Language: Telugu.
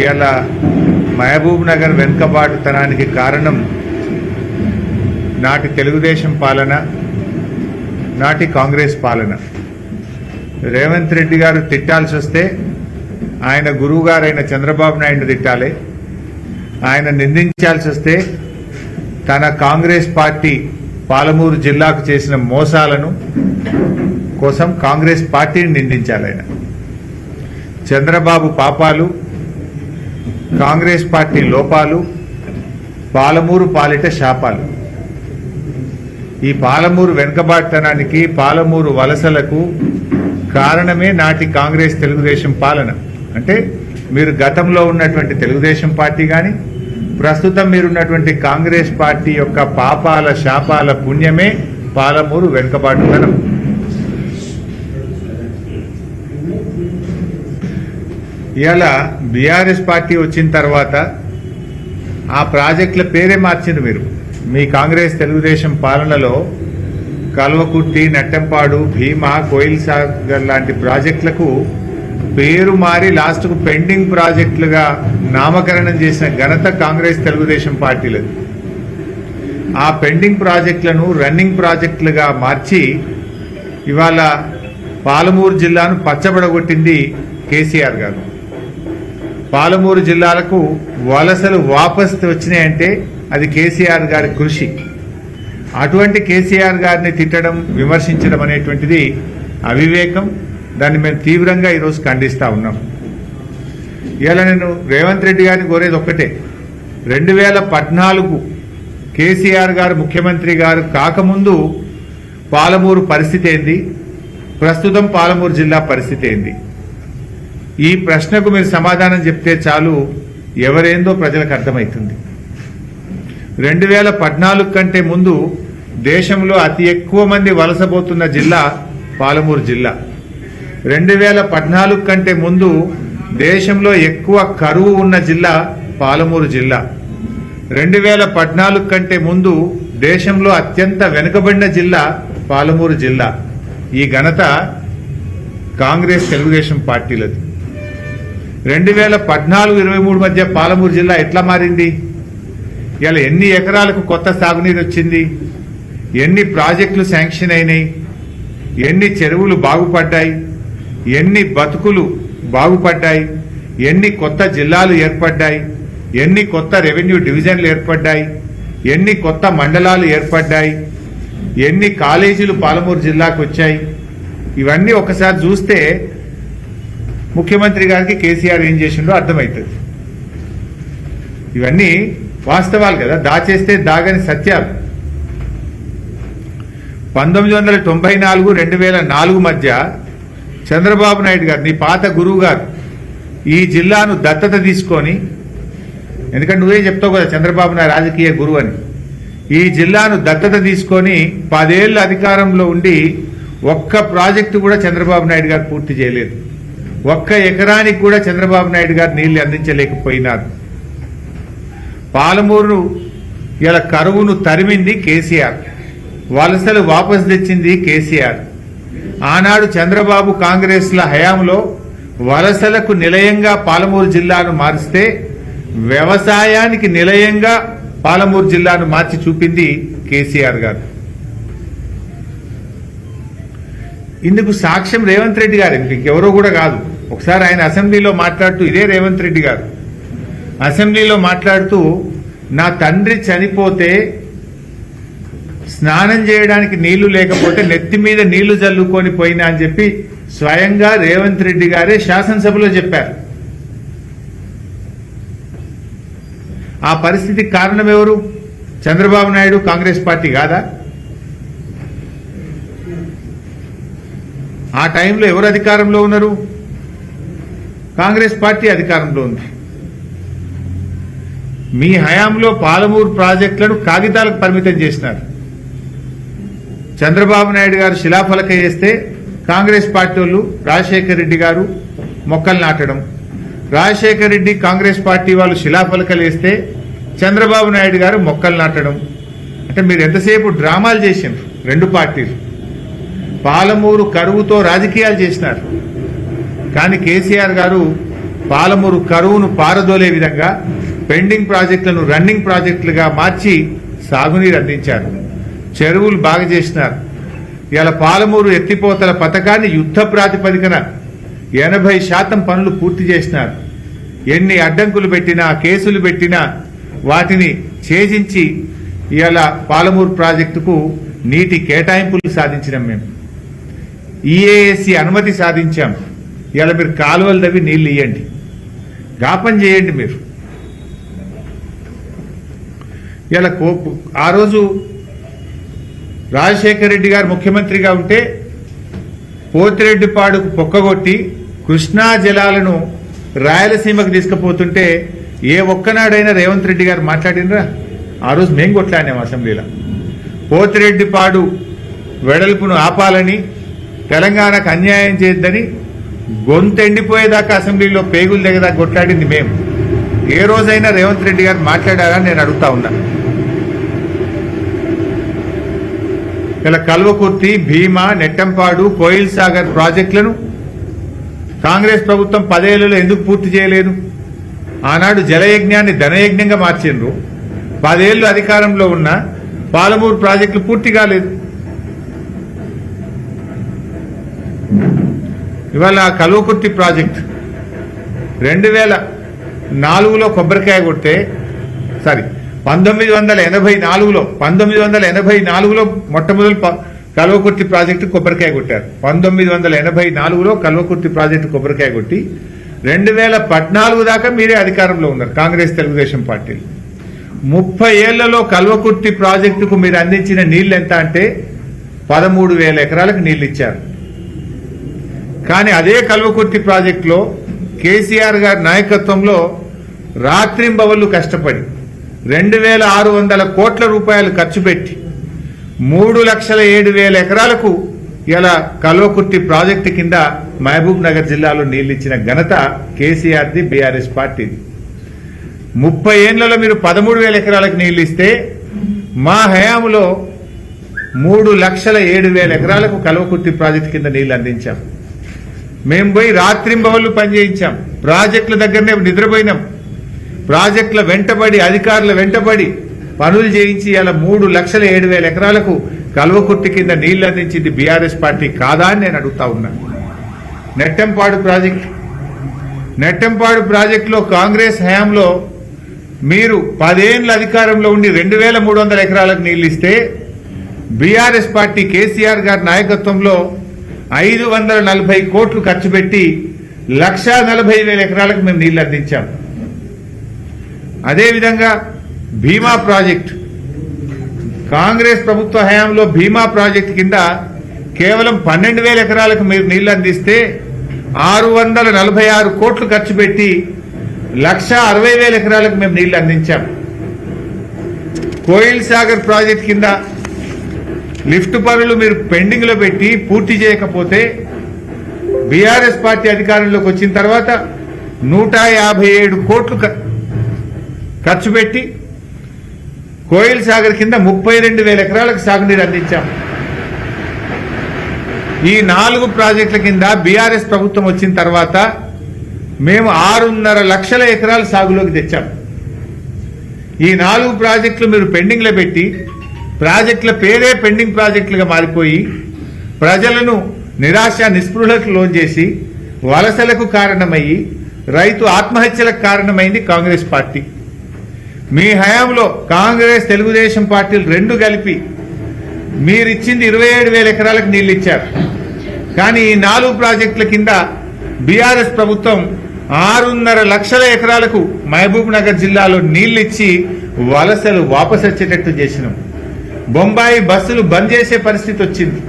ఇవాళ మహబూబ్ నగర్ వెనుకబాటుతనానికి కారణం నాటి తెలుగుదేశం పాలన నాటి కాంగ్రెస్ పాలన. రేవంత్ రెడ్డి గారు తిట్టాల్సి వస్తే ఆయన గురువు గారైన చంద్రబాబు నాయుడు తిట్టాలి. ఆయన నిందించాల్సి వస్తే తన కాంగ్రెస్ పార్టీ పాలమూరు జిల్లాకు చేసిన మోసాలను కోసం కాంగ్రెస్ పార్టీని నిందించాలి ఆయన. చంద్రబాబు పాపాలు కాంగ్రెస్ పార్టీ లోపాలు పాలమూరు పాలిట శాపాలు. ఈ పాలమూరు వెనుకబాటుతనానికి పాలమూరు వలసలకు కారణమే నాటి కాంగ్రెస్ తెలుగుదేశం పాలన. అంటే మీరు గతంలో ఉన్నటువంటి తెలుగుదేశం పార్టీ కానీ ప్రస్తుతం మీరున్నటువంటి కాంగ్రెస్ పార్టీ యొక్క పాపాల శాపాల పుణ్యమే పాలమూరు వెనుకబాటుతనం. ఇవాళ బీఆర్ఎస్ పార్టీ వచ్చిన తర్వాత ఆ ప్రాజెక్టుల పేరే మార్చింది మీరు. మీ కాంగ్రెస్ తెలుగుదేశం పాలనలో కల్వకుర్తి నట్టంపాడు భీమా కోయిల్ సాగర్ లాంటి ప్రాజెక్టులకు పేరు మారి లాస్ట్కు పెండింగ్ ప్రాజెక్టులుగా నామకరణం చేసిన ఘనత కాంగ్రెస్ తెలుగుదేశం పార్టీలది. ఆ పెండింగ్ ప్రాజెక్టులను రన్నింగ్ ప్రాజెక్టులుగా మార్చి ఇవాళ పాలమూరు జిల్లాను పచ్చబడగొట్టింది కేసీఆర్ గారు. పాలమూరు జిల్లాలకు వలసలు వాపస్ వచ్చినాయంటే అది కేసీఆర్ గారి కృషి. అటువంటి కేసీఆర్ గారిని తిట్టడం విమర్శించడం అనేటువంటిది అవివేకం. దాన్ని మేము తీవ్రంగా ఈరోజు ఖండిస్తూ ఉన్నాం. ఇవాళ నేను రేవంత్ రెడ్డి గారిని కోరేది ఒక్కటే. రెండు వేల పద్నాలుగు కేసీఆర్ గారు ముఖ్యమంత్రి గారు కాకముందు పాలమూరు పరిస్థితి ఏంది? ప్రస్తుతం పాలమూరు జిల్లా పరిస్థితి ఏంది? ఈ ప్రశ్నకు మీరు సమాధానం చెప్తే చాలు ఎవరేందో ప్రజలకు అర్థమవుతుంది రెండు వేల పద్నాలుగు కంటే ముందు దేశంలో అతి ఎక్కువ మంది వలసపోతున్న జిల్లా పాలమూరు జిల్లా. రెండు వేల పద్నాలుగు కంటే ముందు దేశంలో ఎక్కువ కరువు ఉన్న జిల్లా పాలమూరు జిల్లా. రెండు వేల పద్నాలుగు కంటే ముందు దేశంలో అత్యంత వెనుకబడిన జిల్లా పాలమూరు జిల్లా. ఈ ఘనత కాంగ్రెస్ తెలుగుదేశం పార్టీలది. రెండు వేల పద్నాలుగు ఇరవై మూడు మధ్య పాలమూరు జిల్లా ఎట్లా మారింది? ఇలా ఎన్ని ఎకరాలకు కొత్త సాగునీరు వచ్చింది? ఎన్ని ప్రాజెక్టులు శాంక్షన్ అయినాయి? ఎన్ని చెరువులు బాగుపడ్డాయి? ఎన్ని బతుకులు బాగుపడ్డాయి? ఎన్ని కొత్త జిల్లాలు ఏర్పడ్డాయి? ఎన్ని కొత్త రెవెన్యూ డివిజన్లు ఏర్పడ్డాయి? ఎన్ని కొత్త మండలాలు ఏర్పడ్డాయి? ఎన్ని కాలేజీలు పాలమూరు జిల్లాకు వచ్చాయి? ఇవన్నీ ఒకసారి చూస్తే ముఖ్యమంత్రి గారికి కేసీఆర్ ఏం చేసిండో అర్థమవుతుంది ఇవన్నీ వాస్తవాలు కదా. దాచేస్తే దాగని సత్యాలు. పంతొమ్మిది వందల తొంభై నాలుగు రెండు వేల నాలుగు మధ్య చంద్రబాబు నాయుడు గారు నీ పాత గురువు గారు ఈ జిల్లాను దత్తత తీసుకొని ఎందుకంటే నువ్వే చెప్తావు కదా చంద్రబాబు నాయుడు రాజకీయ గురువు అని ఈ జిల్లాను దత్తత తీసుకొని పదేళ్ళు అధికారంలో ఉండి ఒక్క ప్రాజెక్టు కూడా చంద్రబాబు నాయుడు గారు పూర్తి చేయలేదు. ఒక్క ఎకరానికి కూడా చంద్రబాబు నాయుడు గారు నీళ్ళు అందించలేకపోయినారు. పాలమూరు ఇలా కరువును తరిమింది కేసీఆర్. వలసలు వాపసు తెచ్చింది కేసీఆర్. ఆనాడు చంద్రబాబు కాంగ్రెస్ల హయాంలో వలసలకు నిలయంగా పాలమూరు జిల్లాను మారిస్తే వ్యవసాయానికి నిలయంగా పాలమూరు జిల్లాను మార్చి చూపింది కేసీఆర్ గారు. ఇందుకు సాక్ష్యం రేవంత్ రెడ్డి గారు ఇంకెవరో కూడా కాదు. ఒకసారి ఆయన అసెంబ్లీలో మాట్లాడుతూ ఇదే రేవంత్ రెడ్డి గారు. అసెంబ్లీలో మాట్లాడుతూ నా తండ్రి చనిపోతే స్నానం చేయడానికి నీళ్ళు లేకపోతే నెత్తి మీద నీళ్ళు జల్లుకొని పోయినా అని చెప్పి స్వయంగా రేవంత్ రెడ్డి గారే శాసనసభలో చెప్పారు. ఆ పరిస్థితికి కారణం ఎవరు? చంద్రబాబు నాయుడు కాంగ్రెస్ పార్టీ కాదా? ఆ టైంలో ఎవరు అధికారంలో ఉన్నారు? కాంగ్రెస్ పార్టీ అధికారంలో ఉంది. మీ హయాంలో పాలమూరు ప్రాజెక్టులను కాగితాలకు పరిమితం చేసినారు. చంద్రబాబు నాయుడు గారు శిలాఫలక చేస్తే కాంగ్రెస్ పార్టీ వాళ్ళు రాజశేఖర రెడ్డి గారు మొక్కలు నాటడం. రాజశేఖర రెడ్డి కాంగ్రెస్ పార్టీ వాళ్ళు శిలాఫలకలు వేస్తే చంద్రబాబు నాయుడు గారు మొక్కలు నాటడం. అంటే మీరు ఎంతసేపు డ్రామాలు చేసిండ్రు? రెండు పార్టీలు. పాలమూరు కరువుతో రాజకీయాలు చేసినారు. కానీ కేసీఆర్ గారు పాలమూరు కరువును పారదోలే విధంగా పెండింగ్ ప్రాజెక్టులను రన్నింగ్ ప్రాజెక్టులుగా మార్చి సాగునీరు అందించారు. చెరువులు బాగా చేసినారు. ఇలా పాలమూరు ఎత్తిపోతల పథకాన్ని యుద్ధ ప్రాతిపదికన ఎనభై శాతం పనులు పూర్తి చేసినారు. ఎన్ని అడ్డంకులు పెట్టినా కేసులు పెట్టినా వాటిని ఛేదించి ఇవాళ పాలమూరు ప్రాజెక్టుకు నీటి కేటాయింపులు సాధించినాం మేము. ఈఏఎస్సి అనుమతి సాధించాం. ఇలా మీరు కాలువలు తవ్వి నీళ్ళు ఇవ్వండి గాపం చేయండి మీరు. ఇలా కోపు ఆ రోజు రాజశేఖర రెడ్డి గారు ముఖ్యమంత్రిగా ఉంటే పోతిరెడ్డిపాడుకు పొక్కగొట్టి కృష్ణా జలాలను రాయలసీమకు తీసుకుపోతుంటే ఏ ఒక్కనాడైనా రేవంత్ రెడ్డి గారు మాట్లాడినరా? ఆ రోజు మేము కొట్లాడినాం అసెంబ్లీలో. పోతిరెడ్డిపాడు వెడల్పును ఆపాలని తెలంగాణకు అన్యాయం చేయొద్దని గొంతెండిపోయేదాకా అసెంబ్లీలో పేగులు దగ్గర కొట్లాడింది మేము ఏ రోజైనా రేవంత్ రెడ్డి గారు మాట్లాడారని నేను అడుగుతా ఉన్నా. ఇలా కల్వకుర్తి భీమా నెట్టంపాడు కోయిల్ సాగర్ ప్రాజెక్టులను కాంగ్రెస్ ప్రభుత్వం పదేళ్ళలో ఎందుకు పూర్తి చేయలేదు? ఆనాడు జలయజ్ఞాన్ని ధనయజ్ఞంగా మార్చిండ్రు. పదేళ్ళు అధికారంలో ఉన్న పాలమూరు ప్రాజెక్టులు పూర్తి కాలేదు. ఇవాళ కలువకుర్తి ప్రాజెక్ట్ రెండు వేల నాలుగులో కొబ్బరికాయ కొడితే సారీ పంతొమ్మిది వందల ఎనభై నాలుగులో పంతొమ్మిది వందల ఎనభై నాలుగులో మొట్టమొదటి ప- కల్వకుర్తి ప్రాజెక్టు కొబ్బరికాయ కొట్టారు. పంతొమ్మిది వందల ఎనభై నాలుగులో కల్వకుర్తి ప్రాజెక్టు కొబ్బరికాయ కొట్టి రెండు వేల పద్నాలుగు దాకా మీరే అధికారంలో ఉన్నారు కాంగ్రెస్ తెలుగుదేశం పార్టీలు ముప్పై ఏళ్ళలో కల్వకుర్తి ప్రాజెక్టుకు మీరు అందించిన నీళ్ళు ఎంత అంటే పదమూడు వేల ఎకరాలకు నీళ్ళు ఇచ్చారు. కానీ అదే కల్వకుర్తి ప్రాజెక్టులో కేసీఆర్ గారి నాయకత్వంలో రాత్రింబవళ్ళు కష్టపడి రెండు వేల ఆరు వందల కోట్ల రూపాయలు ఖర్చు పెట్టి మూడు లక్షల ఏడు వేల ఎకరాలకు ఇలా కల్వకుర్తి ప్రాజెక్టు కింద మహబూబ్ నగర్ జిల్లాలో నీళ్ళిచ్చిన ఘనత కేసీఆర్ది బీఆర్ఎస్ పార్టీది. ముప్పై ఏళ్ళలో మీరు పదమూడు వేల ఎకరాలకు నీళ్ళు ఇస్తే మా హయాంలో మూడు లక్షల ఏడు వేల ఎకరాలకు కల్వకుర్తి ప్రాజెక్టు కింద నీళ్ళు అందించాం. మేము పోయి రాత్రింబవళ్ళు పనిచేయించాం ప్రాజెక్టుల దగ్గరనే నిద్రపోయినాం. ప్రాజెక్టుల వెంటబడి అధికారుల వెంటబడి పనులు చేయించి ఇలా మూడు లక్షల ఏడు వేల ఎకరాలకు కల్వకుర్తి కింద నీళ్ళు అందించింది బీఆర్ఎస్ పార్టీ. కాదా అని నేను అడుగుతా ఉన్నాను నెట్టంపాడు ప్రాజెక్టు. నెట్టంపాడు ప్రాజెక్టులో కాంగ్రెస్ హయాంలో మీరు పదేండ్ల అధికారంలో ఉండి రెండు వేల మూడు వందల ఎకరాలకు నీళ్ళు ఇస్తే బీఆర్ఎస్ పార్టీ కేసీఆర్ గారి నాయకత్వంలో ఐదు వందల నలభై కోట్లు ఖర్చు పెట్టి లక్షా నలభై వేల ఎకరాలకు మేము నీళ్ళు అందించాం. అదేవిధంగా భీమా ప్రాజెక్ట్ కాంగ్రెస్ ప్రభుత్వ హయాంలో భీమా ప్రాజెక్ట్ కింద కేవలం పన్నెండు వేల ఎకరాలకు మీరు నీళ్ళు అందిస్తే ఆరు వందల నలభై ఆరు కోట్లు ఖర్చు పెట్టి లక్ష అరవై వేల ఎకరాలకు మేము నీళ్ళు అందించాం. కోయిల్ సాగర్ ప్రాజెక్ట్ కింద లిఫ్ట్ పనులు మీరు పెండింగ్లో పెట్టి పూర్తి చేయకపోతే బీఆర్ఎస్ పార్టీ అధికారంలోకి వచ్చిన తర్వాత నూట యాభై ఏడు కోట్లు ఖర్చు పెట్టి కోయిల్ సాగర్ కింద ముప్పై రెండు వేల ఎకరాలకు సాగునీరు అందించాం. ఈ నాలుగు ప్రాజెక్టుల కింద బీఆర్ఎస్ ప్రభుత్వం వచ్చిన తర్వాత మేము ఆరున్నర లక్షల ఎకరాలు సాగులోకి తెచ్చాం. ఈ నాలుగు ప్రాజెక్టులు మీరు పెండింగ్లో పెట్టి ప్రాజెక్టుల పేరే పెండింగ్ ప్రాజెక్టులుగా మారిపోయి ప్రజలను నిరాశ నిస్పృహలకు లోన్ చేసి వలసలకు కారణమయ్యి రైతు ఆత్మహత్యలకు కారణమైంది కాంగ్రెస్ పార్టీ. మీ హయాంలో కాంగ్రెస్ తెలుగుదేశం పార్టీలు రెండు కలిపి మీరిచ్చింది ఇరవై ఏడు వేల ఎకరాలకు నీళ్ళు ఇచ్చారు కానీ ఈ నాలుగు ప్రాజెక్టుల కింద బీఆర్ఎస్ ప్రభుత్వం ఆరున్నర లక్షల ఎకరాలకు మహబూబ్ నగర్ జిల్లాలో నీళ్ళిచ్చి వలసలు వాపసు వచ్చేటట్టు చేసినాం. బొంబాయి బస్సులు బంద్ చేసే పరిస్థితి వచ్చింది.